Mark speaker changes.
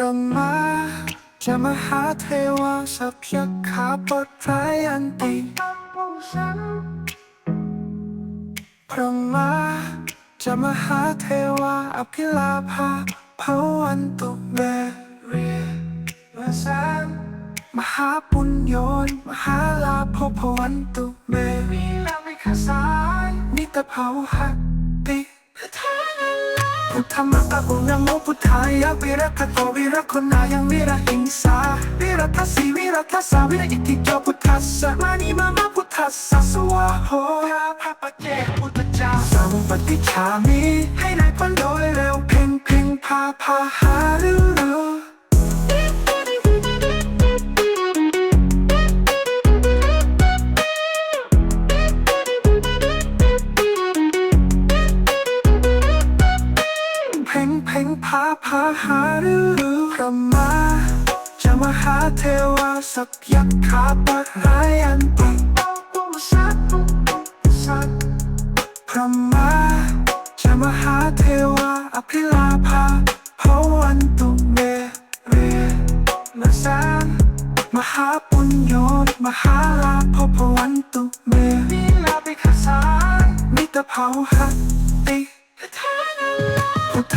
Speaker 1: ระมาจะมหาเทวาสัพยขาปดไรอันติพระมาจะมหาเทวาอภิลาภาภาวันตุเบเรียมาสามมหาปุญโยนมหาลาภพวันตุเบวีลาวิคาสายนิตภาวหัตติ พุทธมะตะอุณโมพุทธายะวิรัตโตวิรัคนนายังวิรัตหิงสาวิรัตสีวิรัตสาวิรัตอิติโจพุทธัสสะมานิมามาพุทธัสสะสวะโหยาพระปเจพุทธเจ้าสัมปติชามิให้นายพ้นโดยเร็วเพ่งเพ่งพาพาหาหรือ พ่งเพ่งพาพาหาหรือพระมาจะมาหาเทวาสักยักษ์ขาปัดไรอันติสัตสัตพระมาจะมาหาเทวาอภิลาภาภาวันตุเมเรมาสานมหาปุญโยนมหาลาภพวันตุเมวิลาภิกษานมิตรัตคนนายัตอิงสารมิตรัตอิติโจพุทธัสสะมาหัก